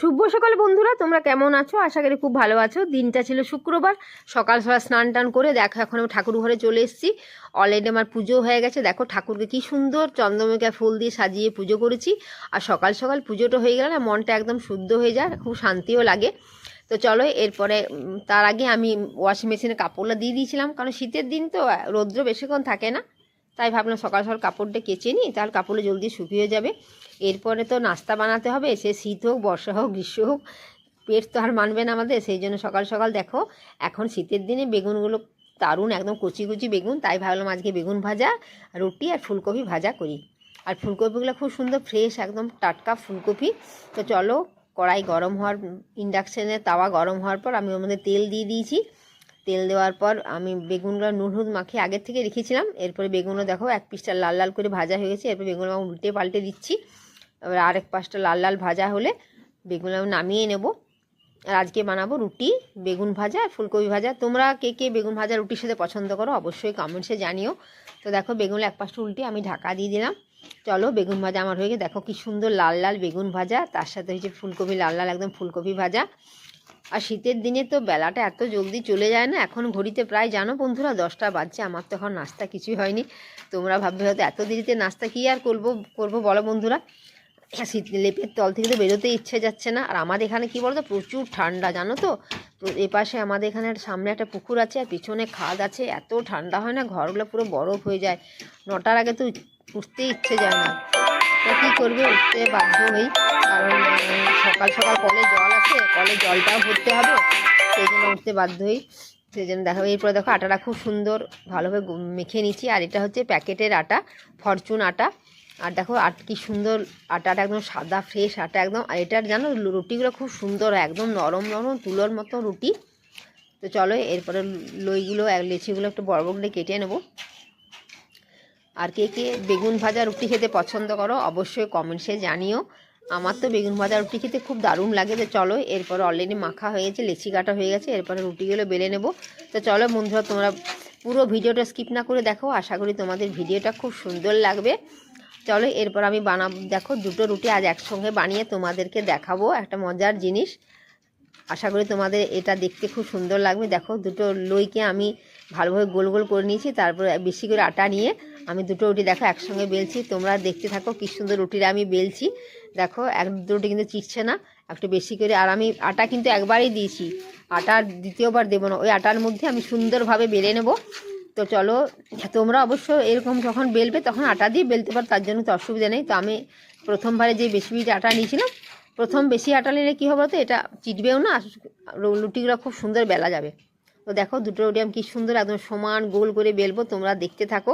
শুভ সকাল বন্ধুরা, তোমরা কেমন আছো? আশা করি খুব ভালো আছো। দিনটা ছিল শুক্রবার। সকাল সকাল স্নান টান করে দেখো, এখন ঠাকুর ঘরে চলে এসেছি। অলরেডি আমার পুজো হয়ে গেছে। দেখো, ঠাকুরকে কি সুন্দর চন্দ্রমিকা ফুল দিয়ে সাজিয়ে পুজো করেছি। আর সকাল সকাল পুজোটা হয়ে গেলে না, মনটা একদম শুদ্ধ হয়ে যায়, খুব শান্তিও লাগে। তো চলো, এরপরে তার আগে আমি ওয়াশিং মেশিনে কাপড়টা দিয়ে দিয়েছিলাম। কারণ শীতের দিন তো রৌদ্র বেশিক্ষণ থাকে না। তাই ভাবলাম সকাল সকাল কাপড়টা কেচে নিই, তাহলে কাপড়টা জলদি শুকিয়ে যাবে। এরপরে তো নাস্তা বানাতে হবে, সে শীত হোক, বর্ষা হোক, গ্রীষ্ম হোক, পেট তো আর মানবে না আমাদের, সেই জন্য সকাল সকাল দেখো, এখন শীতের দিনে বেগুনগুলো দারুণ একদম কচি কচি বেগুন, তাই ভাবলাম আজকে বেগুন ভাজা, রুটি আর ফুলকপি ভাজা করি। আর ফুলকপিগুলো খুব সুন্দর ফ্রেশ একদম টাটকা ফুলকপি। তো চলো, কড়াই গরম হওয়ার ইন্ডাকশানে তাওয়া গরম হওয়ার পর আমি ওর মধ্যে তেল দিয়ে দিয়েছি। তেল দেওয়ার পর আমি বেগুনগুলো নুন হলুদ মাখিয়ে আগের থেকে রেখেছিলাম। এরপরে বেগুনগুলো দেখো, এক পিসটা লাল লাল করে ভাজা হয়ে গেছে। এরপর বেগুনগুলো আমি উল্টে পাল্টে দিচ্ছি। এবার আরেক পাশটা লাল লাল ভাজা হলে বেগুন আমি নামিয়ে নেব। আর আজকে বানাবো রুটি, বেগুন ভাজা আর ফুলকপি ভাজা। তোমরা কে কে বেগুন ভাজা রুটির সাথে পছন্দ করো অবশ্যই কমেন্টসে জানিও। তো দেখো, বেগুনগুলো এক পাশটা উল্টে আমি ঢাকা দিয়ে দিলাম। চলো, বেগুন ভাজা আমার হয়ে গেছে। দেখো কি সুন্দর লাল লাল বেগুন ভাজা। তার সাথে হচ্ছে ফুলকপি, লাল লাল একদম ফুলকপি ভাজা। আর শীতের দিনে তো বেলাটা এত জলদি চলে যায় না, এখন ঘড়িতে প্রায় জানো বন্ধুরা দশটা বাজছে, আমার তো এখন নাস্তা কিছুই হয়নি। তোমরা ভাববে হয়তো এত দেরিতে নাস্তা কী আর করব করব বলো বন্ধুরা। শীত লেপের তল থেকে তো বেরোতে ইচ্ছে যাচ্ছে না, আর আমাদের এখানে কি বলতো, প্রচুর ঠান্ডা, জানো তো? তো এ পাশে আমাদের এখানে সামনে একটা পুকুর আছে, আর পিছনে খাদ আছে, এত ঠান্ডা হয় না, ঘরগুলো পুরো বরফ হয়ে যায়। নটার আগে তো উঠতে ইচ্ছে যায় না। তো কী করবে? উঠতে বাধ্য হই। কারণ সকাল সকাল কলে জল আছে কলে জলটাও ভরতে হবে। সেই জন্য উঠতে বাধ্য হই। সেই জন্য দেখো, এরপরে দেখো, আটাটা খুব সুন্দর ভালোভাবে মেখে নিচ্ছি আর এটা হচ্ছে প্যাকেটের আটা, ফরচুন আটা। আর দেখো আট কি সুন্দর আটাটা একদম সাদা, ফ্রেশ আটা একদম। আর এটার জানো রুটিগুলো খুব সুন্দর, একদম নরম নরম, তুলোর মতো রুটি। তো চলো, এরপরে লইগুলো, এক লেচিগুলো একটু বড় বড় করে কেটে নেব। আর কে কে বেগুন ভাজা রুটি খেতে পছন্দ করো, অবশ্যই কমেন্টসে জানিও। আমার তো বেগুন ভাজা রুটি খেতে খুব দারুণ লাগে যে চলো, এরপরে অলরেডি মাখা হয়ে গেছে, লেচি কাটা হয়ে গেছে, এরপরে রুটিগুলো বেলে নেব। তো চলো বন্ধুরা, তোমরা পুরো ভিডিওটা স্কিপ না করে দেখো, আশা করি তোমাদের ভিডিওটা খুব সুন্দর লাগবে। চলো, এরপর আমি বানাবো, দেখো দুটো রুটি আজ একসঙ্গে বানিয়ে তোমাদেরকে দেখাবো, একটা মজার জিনিস। আশা করি তোমাদের এটা দেখতে খুব সুন্দর লাগবে। দেখো, দুটো লইকে আমি ভালোভাবে গোল গোল করে নিয়েছি, তারপর বেশি করে আটা নিয়ে আমি দুটো রুটি দেখো একসঙ্গে বেলছি, তোমরা দেখতে থাকো কি সুন্দর রুটিটা আমি বেলছি। দেখো এক দুটো রুটি কিন্তু চিটছে না, একটু বেশি করে, আর আমি আটা কিন্তু একবারই দিয়েছি, আটা দ্বিতীয়বার দেবো না, ওই আটার মধ্যে আমি সুন্দরভাবে বেলে নেব। তো চলো, তোমরা অবশ্য এরকম যখন বেলবে তখন আটা দিয়ে বেলতে পারো, তার জন্য তো অসুবিধা নেই। তো আমি প্রথমবারে যে বেশি বেশি আটা নিয়েছিলাম, প্রথম বেশি আটা নিলে কী হবে তো এটা চিটবেও না রুটিগুলো খুব সুন্দর বেলা যাবে। তো দেখো দুটো রুটি আমি কি সুন্দর একদম সমান গোল করে বেলবো, তোমরা দেখতে থাকো।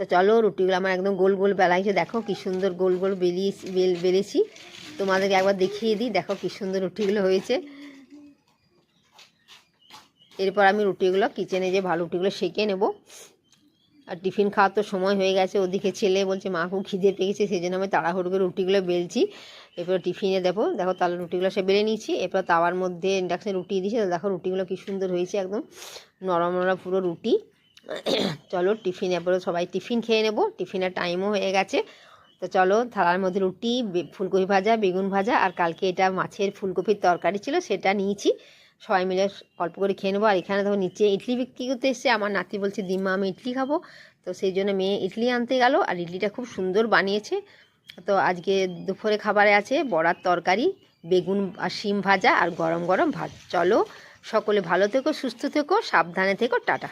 তো চলো রুটিগুলো আমার একদম গোল গোল বেলাইছে। দেখো কি সুন্দর গোল গোল বেলিয়েছি বেল, বেলেছি। তোমাদেরকে একবার দেখিয়ে দিই, দেখো কি সুন্দর রুটিগুলো হয়েছে। এরপর আমি রুটিগুলো কিচেনে যে ভালো রুটিগুলো সেঁকে নেব। আর টিফিন খাওয়ার তো সময় হয়ে গেছে। ওদিকে ছেলে বলছে মা খুব খিদে পেয়েছে সেই জন্য আমি তাড়াহুড়ো করে রুটিগুলো বেলছি। এরপর টিফিনে দেবো দেখো তাহলে রুটিগুলো সে বেলে নিয়েছি। এরপর তাওয়ার মধ্যে ইন্ডাকশানে রুটি দিয়েছি। দেখো রুটিগুলো কি সুন্দর হয়েছে একদম। নরম নরম পুরো রুটি। চলো টিফিন, এরপরে সবাই টিফিন খেয়ে নেব। টিফিনের টাইমও হয়ে গেছে। তো চলো থালার মধ্যে রুটি ফুলকপি ভাজা, বেগুন ভাজা, আর কালকে এটা মাছের ফুলকপির তরকারি ছিল, সেটা নিয়েছি। সবাই মিলে অল্প করে খেয়ে নেব। আর এখানে ধরো নিচে ইডলি বিক্রি করতে এসছে। আমার নাতি বলছে দিম্মা আমি ইডলি খাব। তো সেই জন্য মেয়ে ইডলি আনতে গেল। আর ইডলিটা খুব সুন্দর বানিয়েছে। তো আজকে দুপুরে খাবারে আছে বড়ার তরকারি, বেগুন আর শিম ভাজা আর গরম গরম ভাত। চলো সকলে ভালো থেকো, সুস্থ থেকো, সাবধানে থেকো, টাটা।